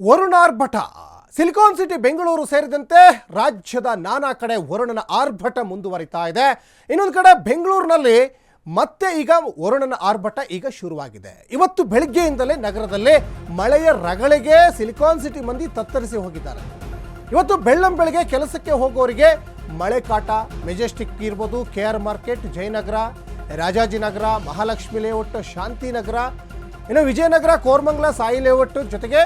ವರುಣಾರ್ಭಟ silicon city, Bengaluru ಸೇರಿದಂತೆ ರಾಜ್ಯದ ನಾನಾ ಕಡೆ ವರುಣನ ಆರ್ಭಟ ಮುಂದುವರಿತಾ ಇದೆ. ಇನ್ನೊಂದು ಕಡೆ ಬೆಂಗಳೂರಿನಲ್ಲಿ ಮತ್ತೆ ಈಗ ವರುಣನ ಆರ್ಭಟ ಈಗ ಶುರುವಾಗಿದೆ. ಇವತ್ತು ಬೆಳಗ್ಗೆಯಿಂದಲೇ ನಗರದಲ್ಲಿ ಮಳೆಯ ರಗಳಿಗೆ ಸಿಲಿಕಾನ್ ಸಿಟಿ ಮಂದಿ ತತ್ತರಿಸಿ ಹೋಗಿದ್ದಾರೆ. ಇವತ್ತು ಬೆಳ್ಳಂ ಬೆಳಗ್ಗೆ ಕೆಲಸಕ್ಕೆ ಹೋಗೋರಿಗೆ ಮಳೆ ಕಾಟ, ಮೆಜೆಸ್ಟಿಕ್ ಇರ್ಬೋದು, K R market, Jayanagar Rajajinagar Mahalakshmi layout Shantinagar ಇನ್ನು ವಿಜಯನಗರ, ಕೋರ್ಮಂಗ್ಲ, ಸಾಯಿ ಲೇಔಟ್ ಜೊತೆಗೆ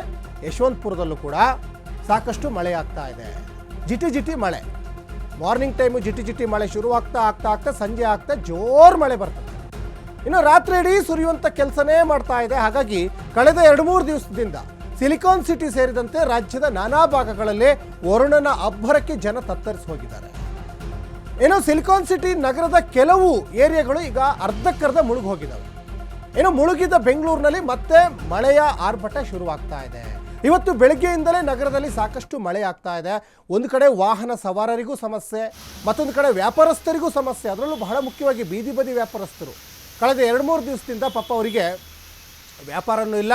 ಯಶವಂತಪುರದಲ್ಲೂ ಕೂಡ ಸಾಕಷ್ಟು ಮಳೆ ಆಗ್ತಾ ಇದೆ. ಜಿಟಿ ಜಿಟಿ ಮಳೆ. ಮಾರ್ನಿಂಗ್ ಟೈಮು ಜಿಟಿ ಜಿಟಿ ಮಳೆ ಶುರುವಾಗ್ತಾ ಆಗ್ತಾ ಆಗ್ತಾ ಸಂಜೆ ಆಗ್ತಾ ಜೋರು ಮಳೆ ಬರ್ತದೆ. ಇನ್ನು ರಾತ್ರಿ ಇಡೀ ಸುರಿಯುವಂಥ ಕೆಲಸನೇ ಮಾಡ್ತಾ ಇದೆ. ಹಾಗಾಗಿ ಕಳೆದ ಎರಡು ಮೂರು ದಿವಸದಿಂದ ಸಿಲಿಕಾನ್ ಸಿಟಿ ಸೇರಿದಂತೆ ರಾಜ್ಯದ ನಾನಾ ಭಾಗಗಳಲ್ಲಿ ವರುಣನ ಅಬ್ಬರಕ್ಕೆ ಜನ ತತ್ತರಿಸಿ ಹೋಗಿದ್ದಾರೆ. ಏನು ಸಿಲಿಕಾನ್ ಸಿಟಿ ನಗರದ ಕೆಲವು ಏರಿಯಾಗಳು ಈಗ ಅರ್ಧಕ್ಕರ್ಧ ಮುಳುಗಿ ಹೋಗಿದ್ದಾವೆ. ಏನು ಮುಳುಗಿದ ಬೆಂಗಳೂರಿನಲ್ಲಿ ಮತ್ತೆ ಮಳೆಯ ಆರ್ಭಟ ಶುರುವಾಗ್ತಾ ಇದೆ. ಇವತ್ತು ಬೆಳಗ್ಗೆಯಿಂದಲೇ ನಗರದಲ್ಲಿ ಸಾಕಷ್ಟು ಮಳೆ ಆಗ್ತಾ ಇದೆ. ಒಂದು ಕಡೆ ವಾಹನ ಸವಾರರಿಗೂ ಸಮಸ್ಯೆ, ಮತ್ತೊಂದು ಕಡೆ ವ್ಯಾಪಾರಸ್ಥರಿಗೂ ಸಮಸ್ಯೆ. ಅದರಲ್ಲೂ ಬಹಳ ಮುಖ್ಯವಾಗಿ ಬೀದಿ ಬದಿ ವ್ಯಾಪಾರಸ್ಥರು. ಕಳೆದ ಎರಡು ಮೂರು ದಿವಸದಿಂದ ಪಾಪ ಅವರಿಗೆ ವ್ಯಾಪಾರನೂ ಇಲ್ಲ,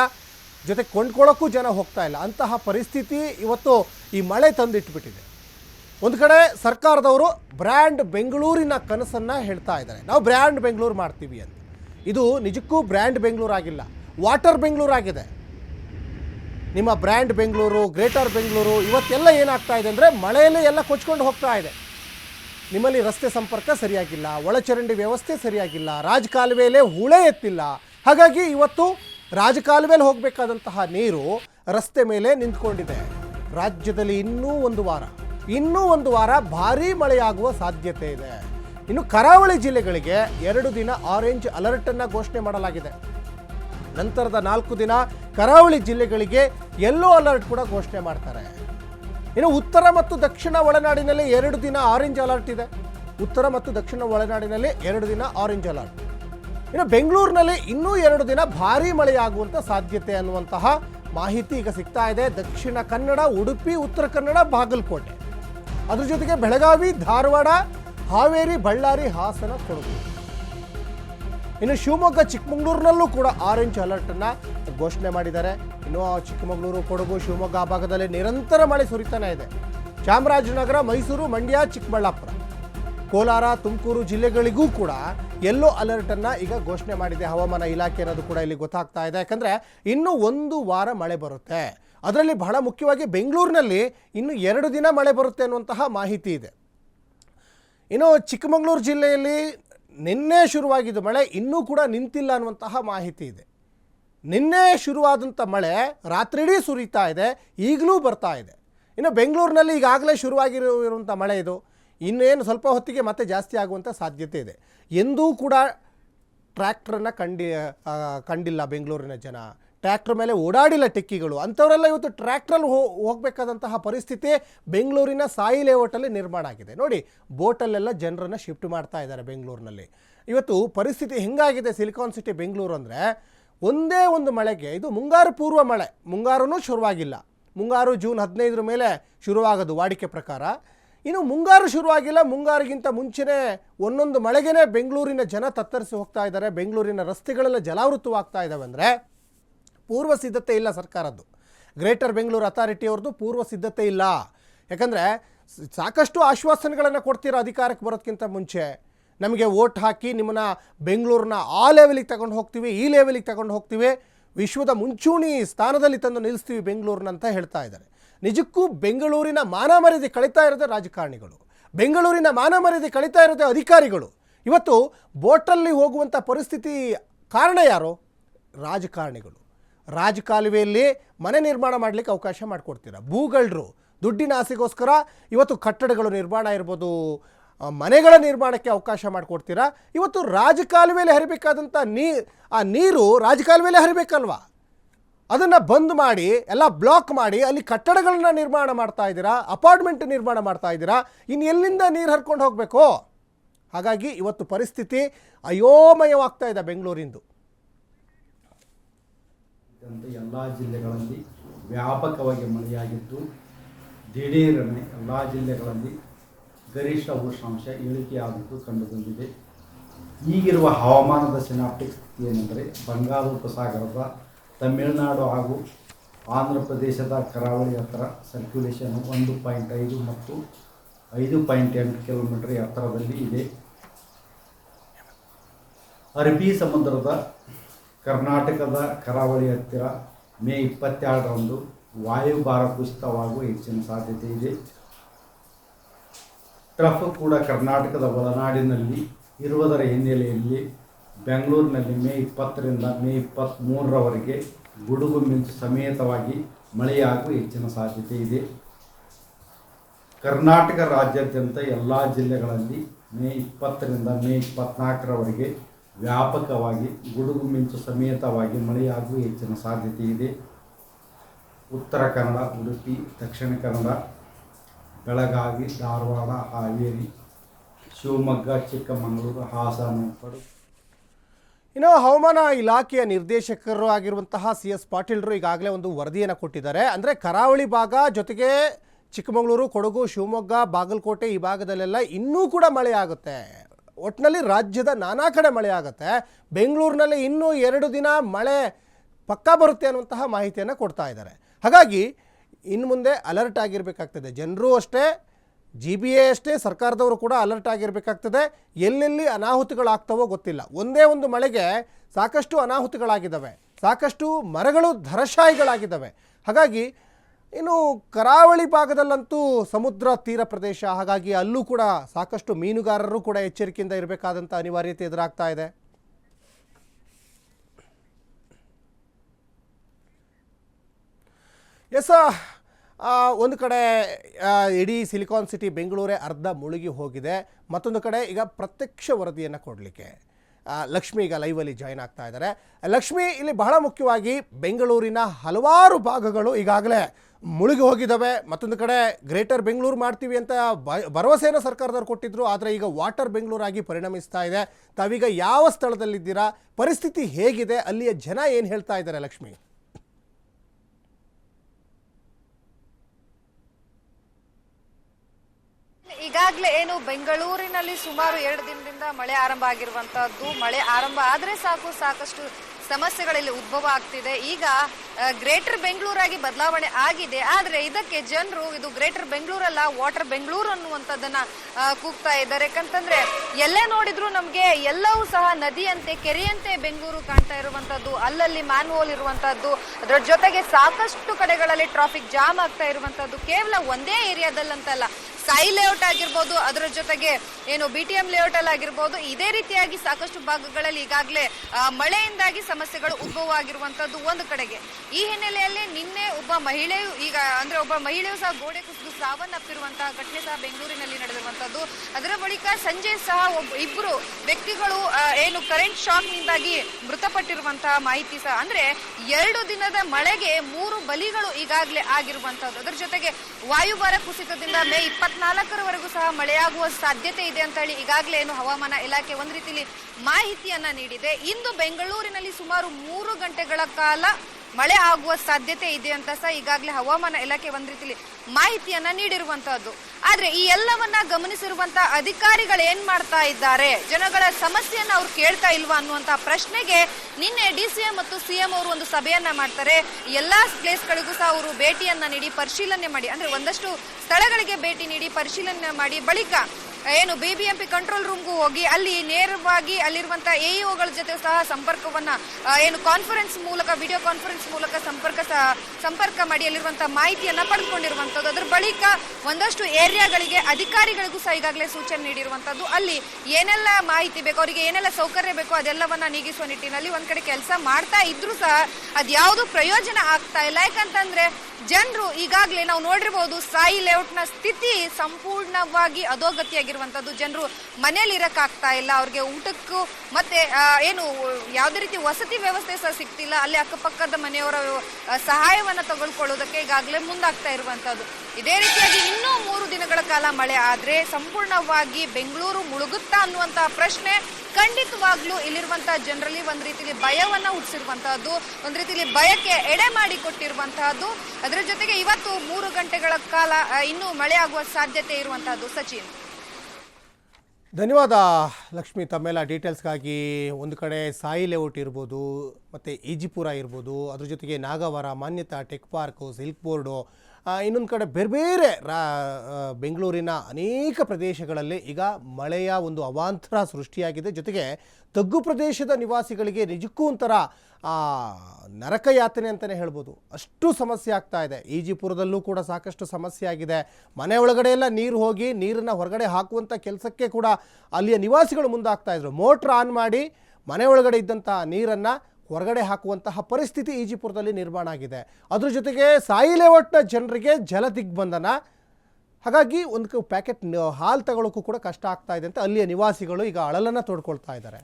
ಜೊತೆ ಕೊಂಡ್ಕೊಳ್ಳೋಕ್ಕೂ ಜನ ಹೋಗ್ತಾ ಇಲ್ಲ. ಅಂತಹ ಪರಿಸ್ಥಿತಿ ಇವತ್ತು ಈ ಮಳೆ ತಂದಿಟ್ಬಿಟ್ಟಿದೆ. ಒಂದು ಕಡೆ ಸರ್ಕಾರದವರು ಬ್ರ್ಯಾಂಡ್ ಬೆಂಗಳೂರಿನ ಕನಸನ್ನು ಹೇಳ್ತಾ ಇದ್ದಾರೆ. ನಾವು ಬ್ರ್ಯಾಂಡ್ ಬೆಂಗಳೂರು ಮಾಡ್ತೀವಿ ಅಂತ. ಇದು ನಿಜಕ್ಕೂ ಬ್ರ್ಯಾಂಡ್ ಬೆಂಗಳೂರು ಆಗಿಲ್ಲ ವಾಟರ್ ಬೆಂಗಳೂರು ಆಗಿದೆ ನಿಮ್ಮ ಬ್ರ್ಯಾಂಡ್ ಬೆಂಗಳೂರು, ಗ್ರೇಟರ್ ಬೆಂಗಳೂರು, ಇವತ್ತೆಲ್ಲ ಏನಾಗ್ತಾ ಇದೆ ಅಂದರೆ ಮಳೆಯಲ್ಲೇ ಎಲ್ಲ ಕೊಚ್ಕೊಂಡು ಹೋಗ್ತಾ ಇದೆ. ನಿಮ್ಮಲ್ಲಿ ರಸ್ತೆ ಸಂಪರ್ಕ ಸರಿಯಾಗಿಲ್ಲ, ಒಳಚರಂಡಿ ವ್ಯವಸ್ಥೆ ಸರಿಯಾಗಿಲ್ಲ, ರಾಜಕಾಲುವೆಯಲ್ಲೇ ಹುಳೆ ಎತ್ತಿಲ್ಲ. ಹಾಗಾಗಿ ಇವತ್ತು ರಾಜಕಾಲುವೆಯಲ್ಲಿ ಹೋಗಬೇಕಾದಂತಹ ನೀರು ರಸ್ತೆ ಮೇಲೆ ನಿಂತ್ಕೊಂಡಿದೆ. ರಾಜ್ಯದಲ್ಲಿ ಇನ್ನೂ ಒಂದು ವಾರ, ಇನ್ನೂ ಒಂದು ವಾರ ಭಾರೀ ಮಳೆಯಾಗುವ ಸಾಧ್ಯತೆ ಇದೆ. ಇನ್ನು ಕರಾವಳಿ ಜಿಲ್ಲೆಗಳಿಗೆ ಎರಡು ದಿನ ಆರೆಂಜ್ ಅಲರ್ಟನ್ನು ಘೋಷಣೆ ಮಾಡಲಾಗಿದೆ. ನಂತರದ ನಾಲ್ಕು ದಿನ ಕರಾವಳಿ ಜಿಲ್ಲೆಗಳಿಗೆ ಯೆಲ್ಲೋ ಅಲರ್ಟ್ ಕೂಡ ಘೋಷಣೆ ಮಾಡ್ತಾರೆ. ಇನ್ನು ಉತ್ತರ ಮತ್ತು ದಕ್ಷಿಣ ಒಳನಾಡಿನಲ್ಲಿ ಎರಡು ದಿನ ಆರೆಂಜ್ ಅಲರ್ಟ್ ಇದೆ. ಉತ್ತರ ಮತ್ತು ದಕ್ಷಿಣ ಒಳನಾಡಿನಲ್ಲಿ ಎರಡು ದಿನ ಆರೆಂಜ್ ಅಲರ್ಟ್ ಇನ್ನು ಬೆಂಗಳೂರಿನಲ್ಲಿ ಇನ್ನೂ ಎರಡು ದಿನ ಭಾರೀ ಮಳೆಯಾಗುವಂಥ ಸಾಧ್ಯತೆ ಅನ್ನುವಂತಹ ಮಾಹಿತಿ ಈಗ ಸಿಗ್ತಾ ಇದೆ. ದಕ್ಷಿಣ ಕನ್ನಡ, ಉಡುಪಿ, ಉತ್ತರ ಕನ್ನಡ, ಬಾಗಲಕೋಟೆ. ಅದ್ರ ಜೊತೆಗೆ ಬೆಳಗಾವಿ, ಧಾರವಾಡ, ಹಾವೇರಿ, ಬಳ್ಳಾರಿ, ಹಾಸನ, ಕೊಡಗು. ಇನ್ನು ಶಿವಮೊಗ್ಗ, ಚಿಕ್ಕಮಗಳೂರಿನಲ್ಲೂ ಕೂಡ ಆರೆಂಜ್ ಅಲರ್ಟನ್ನು ಘೋಷಣೆ ಮಾಡಿದ್ದಾರೆ. ಇನ್ನು ಚಿಕ್ಕಮಗಳೂರು, ಕೊಡಗು, ಶಿವಮೊಗ್ಗ ಆ ಭಾಗದಲ್ಲಿ ನಿರಂತರ ಮಳೆ ಸುರಿತಾನೆ ಇದೆ. ಚಾಮರಾಜನಗರ, ಮೈಸೂರು, ಮಂಡ್ಯ, ಚಿಕ್ಕಬಳ್ಳಾಪುರ, ಕೋಲಾರ, ತುಮಕೂರು ಜಿಲ್ಲೆಗಳಿಗೂ ಕೂಡ ಯೆಲ್ಲೋ ಅಲರ್ಟನ್ನು ಈಗ ಘೋಷಣೆ ಮಾಡಿದೆ. ಹವಾಮಾನ ಇಲಾಖೆ ಅನ್ನೋದು ಕೂಡ ಇಲ್ಲಿ ಗೊತ್ತಾಗ್ತಾ ಇದೆ. ಯಾಕಂದರೆ ಇನ್ನೂ ಒಂದು ವಾರ ಮಳೆ ಬರುತ್ತೆ. ಅದರಲ್ಲಿ ಬಹಳ ಮುಖ್ಯವಾಗಿ ಬೆಂಗಳೂರಿನಲ್ಲಿ ಇನ್ನು ಎರಡು ದಿನ ಮಳೆ ಬರುತ್ತೆ ಅನ್ನುವಂತಹ ಮಾಹಿತಿ ಇದೆ. ಇನ್ನು ಚಿಕ್ಕಮಗಳೂರು ಜಿಲ್ಲೆಯಲ್ಲಿ ನಿನ್ನೆ ಶುರುವಾಗಿದ್ದ ಮಳೆ ಇನ್ನೂ ಕೂಡ ನಿಂತಿಲ್ಲ ಅನ್ನುವಂತಹ ಮಾಹಿತಿ ಇದೆ. ನಿನ್ನೆ ಶುರುವಾದಂಥ ಮಳೆ ರಾತ್ರಿಡೀ ಸುರಿತಾ ಇದೆ, ಈಗಲೂ ಬರ್ತಾ ಇದೆ. ಇನ್ನು ಬೆಂಗಳೂರಿನಲ್ಲಿ ಈಗಾಗಲೇ ಶುರುವಾಗಿರುವಂಥ ಮಳೆ ಇದು. ಇನ್ನೇನು ಸ್ವಲ್ಪ ಹೊತ್ತಿಗೆ ಮತ್ತೆ ಜಾಸ್ತಿ ಆಗುವಂಥ ಸಾಧ್ಯತೆ ಇದೆ. ಎಂದೂ ಕೂಡ ಟ್ರ್ಯಾಕ್ಟ್ರನ್ನು ಕಂಡಿ ಕಂಡಿಲ್ಲ ಬೆಂಗಳೂರಿನ ಜನ. ಟ್ರ್ಯಾಕ್ಟರ್ ಮೇಲೆ ಓಡಾಡಿಲ್ಲ ಟೆಕ್ಕಿಗಳು. ಅಂಥವರೆಲ್ಲ ಇವತ್ತು ಟ್ರ್ಯಾಕ್ಟ್ರಲ್ಲಿ ಹೋಗಬೇಕಾದಂತಹ ಪರಿಸ್ಥಿತಿ ಬೆಂಗಳೂರಿನ ಸಾಯಿ ಲೇಔಟಲ್ಲಿ ನಿರ್ಮಾಣ ಆಗಿದೆ. ನೋಡಿ, ಬೋಟಲ್ಲೆಲ್ಲ ಜನರನ್ನು ಶಿಫ್ಟ್ ಮಾಡ್ತಾ ಇದ್ದಾರೆ ಬೆಂಗಳೂರಿನಲ್ಲಿ. ಇವತ್ತು ಪರಿಸ್ಥಿತಿ ಹೆಂಗಾಗಿದೆ ಸಿಲಿಕಾನ್ ಸಿಟಿ ಬೆಂಗಳೂರು ಅಂದರೆ, ಒಂದೇ ಒಂದು ಮಳೆಗೆ, ಇದು ಮುಂಗಾರು ಪೂರ್ವ ಮಳೆ ಮುಂಗಾರು ಶುರುವಾಗಿಲ್ಲ. ಮುಂಗಾರು ಜೂನ್ ಹದಿನೈದರ ಮೇಲೆ ಶುರುವಾಗೋದು ವಾಡಿಕೆ ಪ್ರಕಾರ. ಇನ್ನು ಮುಂಗಾರು ಶುರುವಾಗಿಲ್ಲ, ಮುಂಗಾರಿಗಿಂತ ಮುಂಚೆನೇ ಒಂದೊಂದು ಮಳೆಗೇನೆ ಬೆಂಗಳೂರಿನ ಜನ ತತ್ತರಿಸಿ ಹೋಗ್ತಾ ಇದ್ದಾರೆ. ಬೆಂಗಳೂರಿನ ರಸ್ತೆಗಳೆಲ್ಲ ಜಲಾವೃತವಾಗ್ತಾ ಇದ್ದಾವೆ ಅಂದರೆ ಪೂರ್ವ ಸಿದ್ಧತೆ ಇಲ್ಲ ಸರ್ಕಾರದ್ದು. ಗ್ರೇಟರ್ ಬೆಂಗಳೂರು ಅಥಾರಿಟಿಯವ್ರದ್ದು ಪೂರ್ವ ಸಿದ್ಧತೆ ಇಲ್ಲ. ಯಾಕಂದರೆ ಸಾಕಷ್ಟು ಆಶ್ವಾಸನೆಗಳನ್ನು ಕೊಡ್ತೀರ ಅಧಿಕಾರಕ್ಕೆ ಬರೋದಕ್ಕಿಂತ ಮುಂಚೆ ನಮಗೆ ವೋಟ್ ಹಾಕಿ ನಿಮ್ಮನ್ನ ಬೆಂಗಳೂರನ್ನ ಆ ಲೆವೆಲಿಗೆ ತಗೊಂಡು ಹೋಗ್ತೀವಿ, ಈ ಲೆವೆಲಿಗೆ ತಗೊಂಡು ಹೋಗ್ತೀವಿ, ವಿಶ್ವದ ಮುಂಚೂಣಿ ಸ್ಥಾನದಲ್ಲಿ ತಂದು ನಿಲ್ಲಿಸ್ತೀವಿ ಬೆಂಗಳೂರನ್ನ ಅಂತ ಹೇಳ್ತಾ ಇದ್ದಾರೆ. ನಿಜಕ್ಕೂ ಬೆಂಗಳೂರಿನ ಮಾನ ಮರ್ಯಾದೆ ಕಳೀತಾ ಇರೋದೇ ರಾಜಕಾರಣಿಗಳು. ಬೆಂಗಳೂರಿನ ಮಾನ ಮರ್ಯಾದೆ ಕಳೀತಾ ಇರೋದೇ ಅಧಿಕಾರಿಗಳು. ಇವತ್ತು ಬೋಟಲ್ಲಿ ಹೋಗುವಂಥ ಪರಿಸ್ಥಿತಿ ಕಾರಣ ಯಾರು? ರಾಜಕಾರಣಿಗಳು. ರಾಜಕಾಲುವೆಯಲ್ಲಿ ಮನೆ ನಿರ್ಮಾಣ ಮಾಡಲಿಕ್ಕೆ ಅವಕಾಶ ಮಾಡಿಕೊಡ್ತೀರ? ಭೂಗಳರು, ದುಡ್ಡಿನ ಆಸೆಗೋಸ್ಕರ ಇವತ್ತು ಕಟ್ಟಡಗಳು ನಿರ್ಮಾಣ ಇರ್ಬೋದು ಮನೆಗಳ ನಿರ್ಮಾಣಕ್ಕೆ ಅವಕಾಶ ಮಾಡಿಕೊಡ್ತೀರಾ? ಇವತ್ತು ರಾಜಕಾಲುವೆಯಲ್ಲಿ ಹರಿಬೇಕಾದಂಥ ನೀ, ಆ ನೀರು ರಾಜಕಾಲುವೆಯಲ್ಲಿ ಹರಿಬೇಕಲ್ವಾ? ಅದನ್ನು ಬಂದ್ ಮಾಡಿ, ಎಲ್ಲ ಬ್ಲಾಕ್ ಮಾಡಿ, ಅಲ್ಲಿ ಕಟ್ಟಡಗಳನ್ನ ನಿರ್ಮಾಣ ಮಾಡ್ತಾ ಇದ್ದೀರಾ? ಅಪಾರ್ಟ್ಮೆಂಟ್ ನಿರ್ಮಾಣ ಮಾಡ್ತಾ ಇದ್ದೀರಾ? ಇನ್ನು ಎಲ್ಲಿಂದ ನೀರು ಹರ್ಕೊಂಡು ಹೋಗಬೇಕು? ಹಾಗಾಗಿ ಇವತ್ತು ಪರಿಸ್ಥಿತಿ ಅಯೋಮಯವಾಗ್ತಾ ಇದೆ ಬೆಂಗಳೂರಿಂದು. ಅಂತ ಎಲ್ಲ ಜಿಲ್ಲೆಗಳಲ್ಲಿ ವ್ಯಾಪಕವಾಗಿ ಮಳೆಯಾಗಿದ್ದು, ದಿಢೀರನೆ ಎಲ್ಲ ಜಿಲ್ಲೆಗಳಲ್ಲಿ ಗರಿಷ್ಠ ಉಷ್ಣಾಂಶ ಇಳಿಕೆಯಾಗಿದ್ದು ಕಂಡುಬಂದಿದೆ. ಈಗಿರುವ ಹವಾಮಾನದ ಸಿನಾಪ್ಟಿಕ್ ಏನೆಂದರೆ ಬಂಗಾಳ ಉಪಸಾಗರದ ತಮಿಳುನಾಡು ಹಾಗೂ ಆಂಧ್ರ ಪ್ರದೇಶದ ಕರಾವಳಿ ಹತ್ತಿರ ಸರ್ಕ್ಯುಲೇಷನ್ ಒಂದು ಪಾಯಿಂಟ್ ಐದು ಮತ್ತು ಐದು ಪಾಯಿಂಟ್ ಎಂಟು ಕಿಲೋಮೀಟರ್ ಎತ್ತರದಲ್ಲಿ ಇದೆ. ಅರಬ್ಬಿ ಸಮುದ್ರದ ಕರ್ನಾಟಕದ ಕರಾವಳಿ ಹತ್ತಿರ ಮೇ ಇಪ್ಪತ್ತೆರಡರಂದು ವಾಯುಭಾರ ಕುಸಿತವಾಗುವ ಹೆಚ್ಚಿನ ಸಾಧ್ಯತೆ ಇದೆ. ಟ್ರಫ್ ಕೂಡ ಕರ್ನಾಟಕದ ಒಳನಾಡಿನಲ್ಲಿ ಇರುವುದರ ಹಿನ್ನೆಲೆಯಲ್ಲಿ ಬೆಂಗಳೂರಿನಲ್ಲಿ ಮೇ ಇಪ್ಪತ್ತರಿಂದ ಮೇ ಇಪ್ಪತ್ತ್ಮೂರರವರೆಗೆ ಗುಡುಗು ಮಿಂಚು ಸಮೇತವಾಗಿ ಮಳೆಯಾಗುವ ಹೆಚ್ಚಿನ ಸಾಧ್ಯತೆ ಇದೆ. ಕರ್ನಾಟಕ ರಾಜ್ಯಾದ್ಯಂತ ಎಲ್ಲ ಜಿಲ್ಲೆಗಳಲ್ಲಿ ಮೇ ಇಪ್ಪತ್ತರಿಂದ ಮೇ ಇಪ್ಪತ್ತ್ನಾಲ್ಕರವರೆಗೆ ವ್ಯಾಪಕವಾಗಿ, ಗುಡುಗು ಮಿಂಚು ಸಮೇತವಾಗಿ ಮಳೆಯಾಗುವ ಹೆಚ್ಚಿನ ಸಾಧ್ಯತೆ ಇದೆ. ಉತ್ತರ ಕನ್ನಡ, ಉಡುಪಿ, ದಕ್ಷಿಣ ಕನ್ನಡ, ಬೆಳಗಾವಿ, ಧಾರವಾಡ, ಹಾವೇರಿ, ಶಿವಮೊಗ್ಗ, ಚಿಕ್ಕಮಗಳೂರು, ಹಾಸನ ಪಡು ಇನ್ನು ಹವಾಮಾನ ಇಲಾಖೆಯ ನಿರ್ದೇಶಕರು ಆಗಿರುವಂತಹ ಸಿ ಎಸ್ ಪಾಟೀಲ್ರು ಈಗಾಗಲೇ ಒಂದು ವರದಿಯನ್ನು ಕೊಟ್ಟಿದ್ದಾರೆ. ಅಂದರೆ ಕರಾವಳಿ ಭಾಗ ಜೊತೆಗೆ ಚಿಕ್ಕಮಗಳೂರು, ಕೊಡಗು, ಶಿವಮೊಗ್ಗ, ಬಾಗಲಕೋಟೆ ಈ ಭಾಗದಲ್ಲೆಲ್ಲ ಇನ್ನೂ ಕೂಡ ಮಳೆ ಆಗುತ್ತೆ ಒಟ್ಟಿನಲ್ಲಿ ರಾಜ್ಯದ ನಾನಾ ಕಡೆ ಮಳೆ ಆಗುತ್ತೆ. ಬೆಂಗಳೂರಿನಲ್ಲಿ ಇನ್ನೂ ಎರಡು ದಿನ ಮಳೆ ಪಕ್ಕಾ ಬರುತ್ತೆ ಅನ್ನುವಂತಹ ಮಾಹಿತಿಯನ್ನು ಕೊಡ್ತಾ ಇದ್ದಾರೆ. ಹಾಗಾಗಿ ಇನ್ನು ಮುಂದೆ ಅಲರ್ಟ್ ಆಗಿರಬೇಕಾಗ್ತದೆ. ಜನರು ಅಷ್ಟೇ ಜಿ ಬಿ ಎ ಅಷ್ಟೇ, ಸರ್ಕಾರದವರು ಕೂಡ ಅಲರ್ಟ್ ಆಗಿರಬೇಕಾಗ್ತದೆ. ಎಲ್ಲೆಲ್ಲಿ ಅನಾಹುತಗಳಾಗ್ತವೋ ಗೊತ್ತಿಲ್ಲ. ಒಂದೇ ಒಂದು ಮಳೆಗೆ ಸಾಕಷ್ಟು ಅನಾಹುತಗಳಾಗಿದ್ದಾವೆ. ಸಾಕಷ್ಟು ಮರಗಳು ಧರಶಾಯಿಗಳಾಗಿದ್ದಾವೆ. ಹಾಗಾಗಿ ಇನ್ನು ಕರಾವಳಿ ಭಾಗದಲ್ಲಂತೂ ಸಮುದ್ರ ತೀರ ಪ್ರದೇಶ. ಹಾಗಾಗಿ ಅಲ್ಲೂ ಕೂಡ ಸಾಕಷ್ಟು ಮೀನುಗಾರರು ಕೂಡ ಎಚ್ಚರಿಕೆಯಿಂದ ಇರಬೇಕಾದಂಥ ಅನಿವಾರ್ಯತೆ ಎದುರಾಗ್ತಾ ಇದೆ. ಎಸ್ ಒಂದು ಕಡೆ ಇಡೀ ಸಿಲಿಕಾನ್ ಸಿಟಿ ಬೆಂಗಳೂರೇ ಅರ್ಧ ಮುಳುಗಿ ಹೋಗಿದೆ. ಮತ್ತೊಂದು ಕಡೆ ಈಗ ಪ್ರತ್ಯಕ್ಷ ವರದಿಯನ್ನು ಕೊಡಲಿಕ್ಕೆ. ಲಕ್ಷ್ಮಿ ಈಗ ಲೈವಲ್ಲಿ ಜಾಯ್ನ್ ಆಗ್ತಾ ಇದ್ದಾರೆ. ಲಕ್ಷ್ಮಿ, ಇಲ್ಲಿ ಬಹಳ ಮುಖ್ಯವಾಗಿ ಬೆಂಗಳೂರಿನ ಹಲವಾರು ಭಾಗಗಳು ಈಗಾಗಲೇ ಮುಳುಗಿ ಹೋಗಿದ್ದಾವೆ. ಮತ್ತೊಂದು ಕಡೆ ಗ್ರೇಟರ್ ಬೆಂಗಳೂರು ಮಾಡ್ತೀವಿ ಅಂತ ಭರವಸೆಯನ್ನು ಸರ್ಕಾರದವ್ರು ಕೊಟ್ಟಿದ್ರು. ಆದರೆ ಈಗ ವಾಟರ್ ಬೆಂಗಳೂರಾಗಿ ಪರಿಣಮಿಸ್ತಾ ಇದೆ. ತಾವೀಗ ಯಾವ ಸ್ಥಳದಲ್ಲಿದ್ದೀರಾ? ಪರಿಸ್ಥಿತಿ ಹೇಗಿದೆ? ಅಲ್ಲಿಯ ಜನ ಏನು ಹೇಳ್ತಾ ಇದ್ದಾರೆ ಲಕ್ಷ್ಮಿ? ಈಗಾಗಲೇ ಏನು ಬೆಂಗಳೂರಿನಲ್ಲಿ ಸುಮಾರು ಎರಡು ದಿನದಿಂದ ಮಳೆ ಆರಂಭ ಆಗಿರುವಂತಹದ್ದು. ಮಳೆ ಆರಂಭ ಆದ್ರೆ ಸಾಕು, ಸಾಕಷ್ಟು ಸಮಸ್ಯೆಗಳಲ್ಲಿ ಉದ್ಭವ ಆಗ್ತಿದೆ. ಈಗ ಗ್ರೇಟರ್ ಬೆಂಗಳೂರಾಗಿ ಬದಲಾವಣೆ ಆಗಿದೆ. ಆದ್ರೆ ಇದಕ್ಕೆ ಜನರು ಇದು ಗ್ರೇಟರ್ ಬೆಂಗಳೂರಲ್ಲ, ವಾಟರ್ ಬೆಂಗಳೂರು ಅನ್ನುವಂಥದ್ದನ್ನ ಕೂಗ್ತಾ ಇದ್ದಾರೆ. ಯಾಕಂತಂದ್ರೆ, ಎಲ್ಲೇ ನೋಡಿದ್ರು ನಮ್ಗೆ ಎಲ್ಲವೂ ಸಹ ನದಿಯಂತೆ, ಕೆರೆಯಂತೆ ಬೆಂಗಳೂರು ಕಾಣ್ತಾ ಇರುವಂತದ್ದು ಅಲ್ಲಲ್ಲಿ ಮ್ಯಾನ್ಹೋಲ್ ಇರುವಂತದ್ದು ಅದರ ಜೊತೆಗೆ ಸಾಕಷ್ಟು ಕಡೆಗಳಲ್ಲಿ ಟ್ರಾಫಿಕ್ ಜಾಮ್ ಆಗ್ತಾ ಇರುವಂತದ್ದು ಕೇವಲ ಒಂದೇ ಏರಿಯಾದಲ್ಲಂತಲ್ಲ ಸಾಯಿ ಲೇಔಟ್ ಆಗಿರ್ಬೋದು, ಅದರ ಜೊತೆಗೆ ಏನು ಬಿ ಟಿ ಎಂ ಲೇಔಟ್ ಅಲ್ಲಿ ಆಗಿರ್ಬೋದು, ಇದೇ ರೀತಿಯಾಗಿ ಸಾಕಷ್ಟು ಭಾಗಗಳಲ್ಲಿ ಈಗಾಗಲೇ ಮಳೆಯಿಂದಾಗಿ ಸಮಸ್ಯೆಗಳು ಉದ್ಭವ ಆಗಿರುವಂತದ್ದು ಒಂದು ಕಡೆಗೆ. ಈ ಹಿನ್ನೆಲೆಯಲ್ಲಿ ನಿನ್ನೆ ಒಬ್ಬ ಮಹಿಳೆಯು ಈಗ, ಅಂದ್ರೆ ಒಬ್ಬ ಮಹಿಳೆಯು ಸಹ ಗೋಡೆ ಕುಸಿದು ಸಾವನ್ನಪ್ಪಿರುವಂತಹ ಘಟನೆ ಸಹ ಬೆಂಗಳೂರಿನಲ್ಲಿ ನಡೆದಿರುವಂತದ್ದು. ಅದರ ಬಳಿಕ ಸಂಜೆ ಸಹ ಒಬ್ಬ ಇಬ್ಬರು ವ್ಯಕ್ತಿಗಳು ಏನು ಕರೆಂಟ್ ಶಾಕ್ ನಿಂದಾಗಿ ಮೃತಪಟ್ಟಿರುವಂತಹ ಮಾಹಿತಿ ಸಹ. ಅಂದ್ರೆ ಎರಡು ದಿನದ ಮಳೆಗೆ ಮೂರು ಬಲಿಗಳು ಈಗಾಗಲೇ ಆಗಿರುವಂತಹದ್ದು. ಅದರ ಜೊತೆಗೆ ವಾಯುಭಾರ ಕುಸಿತದಿಂದ ಮೇ ಇಪ್ಪತ್ನಾಲ್ಕರವರೆಗೂ ಸಹ ಮಳೆಯಾಗುವ ಸಾಧ್ಯತೆ ಇದೆ ಅಂತ ಹೇಳಿ ಈಗಾಗಲೇ ಏನು ಹವಾಮಾನ ಇಲಾಖೆ ಒಂದು ರೀತಿಯಲ್ಲಿ ಮಾಹಿತಿಯನ್ನ ನೀಡಿದೆ. ಇಂದು ಬೆಂಗಳೂರಿನಲ್ಲಿ ಸುಮಾರು ಮೂರು ಗಂಟೆಗಳ ಕಾಲ ಮಳೆ ಆಗುವ ಸಾಧ್ಯತೆ ಇದೆ ಅಂತ ಸಹ ಈಗಾಗಲೇ ಹವಾಮಾನ ಇಲಾಖೆ ಒಂದು ರೀತಿಯಲ್ಲಿ ಮಾಹಿತಿಯನ್ನ ನೀಡಿರುವಂತಹದ್ದು. ಆದ್ರೆ ಈ ಎಲ್ಲವನ್ನ ಗಮನಿಸಿರುವಂತಹ ಅಧಿಕಾರಿಗಳು ಏನ್ ಮಾಡ್ತಾ ಇದ್ದಾರೆ? ಜನಗಳ ಸಮಸ್ಯೆಯನ್ನ ಅವ್ರು ಕೇಳ್ತಾ ಇಲ್ವಾ ಅನ್ನುವಂತಹ ಪ್ರಶ್ನೆಗೆ ನಿನ್ನೆ ಡಿ ಸಿ ಎಂ ಮತ್ತು ಸಿಎಂ ಅವರು ಒಂದು ಸಭೆಯನ್ನ ಮಾಡ್ತಾರೆ. ಎಲ್ಲಾ ಪ್ಲೇಸ್ಗಳಿಗೂ ಸಹ ಅವರು ಭೇಟಿಯನ್ನ ನೀಡಿ, ಪರಿಶೀಲನೆ ಮಾಡಿ. ಅಂದ್ರೆ ಒಂದಷ್ಟು ಸ್ಥಳಗಳಿಗೆ ಭೇಟಿ ನೀಡಿ, ಪರಿಶೀಲನೆ ಮಾಡಿ. ಬಳಿಕ ಏನು B B M P control ರೂಮ್ಗೂ ಹೋಗಿ ಅಲ್ಲಿ ನೇರವಾಗಿ ಅಲ್ಲಿರುವಂತ ಎಇಒಗಳ ಜೊತೆ ಸಹ ಸಂಪರ್ಕವನ್ನ ಏನು ಕಾನ್ಫರೆನ್ಸ್ ಮೂಲಕ ವಿಡಿಯೋ ಕಾನ್ಫರೆನ್ಸ್ ಮೂಲಕ ಸಂಪರ್ಕ ಸಂಪರ್ಕ ಮಾಡಿ ಅಲ್ಲಿರುವಂತ ಮಾಹಿತಿಯನ್ನ ಪಡೆದುಕೊಂಡಿರುವಂತದ್ದು ಅದರ ಬಳಿಕ ಒಂದಷ್ಟು ಏರಿಯಾಗಳಿಗೆ ಅಧಿಕಾರಿಗಳಿಗೂ ಸಹ ಈಗಾಗಲೇ ಸೂಚನೆ ನೀಡಿರುವಂತದ್ದು ಅಲ್ಲಿ ಏನೆಲ್ಲ ಮಾಹಿತಿ ಬೇಕು, ಅವರಿಗೆ ಏನೆಲ್ಲ ಸೌಕರ್ಯ ಬೇಕು ಅದೆಲ್ಲವನ್ನ ನೀಗಿಸುವ ನಿಟ್ಟಿನಲ್ಲಿ ಒಂದ್ ಕಡೆ ಕೆಲಸ ಮಾಡ್ತಾ ಇದ್ರು ಸಹ ಅದ್ಯಾವುದು ಪ್ರಯೋಜನ ಆಗ್ತಾ ಇಲ್ಲ. ಯಾಕಂತಂದ್ರೆ ಜನರು ಈಗಾಗಲೇ ನಾವು ನೋಡಿರ್ಬೋದು, ಸಾಯಿ ಲೇಔಟ್ನ ಸ್ಥಿತಿ ಸಂಪೂರ್ಣವಾಗಿ ಅಧೋಗತಿಯಾಗಿರುವಂತದ್ದು ಜನರು ಮನೆಯಲ್ಲಿ ಇರಕ್ಕಾಗ್ತಾ ಇಲ್ಲ. ಅವ್ರಿಗೆ ಊಟಕ್ಕೂ ಮತ್ತೆ ಏನು, ಯಾವುದೇ ರೀತಿ ವಸತಿ ವ್ಯವಸ್ಥೆ ಸಹ ಸಿಗ್ತಿಲ್ಲ. ಅಲ್ಲಿ ಅಕ್ಕಪಕ್ಕದ ಮನೆಯವರ ಸಹಾಯವನ್ನು ಸಹಾಯವನ್ನ ತಗೊಳ್ಕೊಳ್ಳೋದಕ್ಕೆ ಈಗಾಗಲೇ ಮುಂದಾಗ್ತಾ ಇರುವಂಥದ್ದು ಇದೇ ರೀತಿಯಾಗಿ ಇನ್ನೂ ಮೂರು ದಿನಗಳ ಕಾಲ ಮಳೆ ಆದರೆ ಸಂಪೂರ್ಣವಾಗಿ ಬೆಂಗಳೂರು ಮುಳುಗುತ್ತಾ ಅನ್ನುವಂತಹ ಪ್ರಶ್ನೆ ಖಂಡಿತವಾಗ್ಲೂ ಇಲ್ಲಿರುವಂತಹ ಜನರಲ್ಲಿ ಒಂದ್ ರೀತಿಲಿ ಭಯವನ್ನ ಹುಟ್ಟಿಸಿರುವಂತಹದ್ದು, ಒಂದ್ ರೀತಿಲಿ ಭಯಕ್ಕೆ ಎಡೆ ಮಾಡಿ ಕೊಟ್ಟಿರುವಂತಹದ್ದು. ಅದರ ಜೊತೆಗೆ ಇವತ್ತು ಮೂರು ಗಂಟೆಗಳ ಕಾಲ ಇನ್ನೂ ಮಳೆ ಆಗುವ ಸಾಧ್ಯತೆ ಇರುವಂತಹದ್ದು. ಸಚಿನ್. ಧನ್ಯವಾದ ಲಕ್ಷ್ಮಿ, ತಮ್ಮೆಲ್ಲ ಡೀಟೇಲ್ಸ್ಗಾಗಿ ಒಂದು ಕಡೆ ಸಾಯಿ ಲೇಔಟ್ ಇರ್ಬೋದು, ಮತ್ತು ಈಜಿಪುರ ಇರ್ಬೋದು, ಅದ್ರ ಜೊತೆಗೆ Nagawara, Manyata tech park, silk board ಇನ್ನೊಂದು ಕಡೆ ಬೇರೆ ಬೇರೆ ರಾ ಬೆಂಗಳೂರಿನ ಅನೇಕ ಪ್ರದೇಶಗಳಲ್ಲಿ ಈಗ ಮಳೆಯ ಒಂದು ಅವಾಂತರ ಸೃಷ್ಟಿಯಾಗಿದೆ. ಜೊತೆಗೆ ತಗ್ಗು ಪ್ರದೇಶದ ನಿವಾಸಿಗಳಿಗೆ ನಿಜಕ್ಕೂ ಒಂಥರ ನರಕ ಯಾತನೆ ಅಂತಲೇ ಹೇಳ್ಬೋದು. ಅಷ್ಟು ಸಮಸ್ಯೆ ಆಗ್ತಾ ಇದೆ. ಈಜಿಪುರದಲ್ಲೂ ಕೂಡ ಸಾಕಷ್ಟು ಸಮಸ್ಯೆ ಆಗಿದೆ. ಮನೆ ಒಳಗಡೆ ಎಲ್ಲ ನೀರು ಹೋಗಿ ನೀರನ್ನು ಹೊರಗಡೆ ಹಾಕುವಂಥ ಕೆಲಸಕ್ಕೆ ಕೂಡ ಅಲ್ಲಿಯ ನಿವಾಸಿಗಳು ಮುಂದಾಗ್ತಾ ಇದ್ರು. ಮೋಟ್ರ್ ಆನ್ ಮಾಡಿ ಮನೆ ಒಳಗಡೆ ಇದ್ದಂಥ ನೀರನ್ನು ಹೊರಗಡೆ ಹಾಕುವಂತಹ ಪರಿಸ್ಥಿತಿ ಈಜಿಪುರದಲ್ಲಿ ನಿರ್ಮಾಣ ಆಗಿದೆ. ಅದ್ರ ಜೊತೆಗೆ ಸಾಯಿ ಲೇಔಟ್ನ ಜನರಿಗೆ ಜಲ ದಿಗ್ಬಂಧನ. ಹಾಗಾಗಿ ಒಂದು ಪ್ಯಾಕೆಟ್ ಹಾಲು ತಗೊಳ್ಳೋಕ್ಕೂ ಕೂಡ ಕಷ್ಟ ಆಗ್ತಾ ಇದೆ ಅಂತ ಅಲ್ಲಿಯ ನಿವಾಸಿಗಳು ಈಗ ಅಳಲನ್ನು ತೋಡ್ಕೊಳ್ತಾ ಇದ್ದಾರೆ.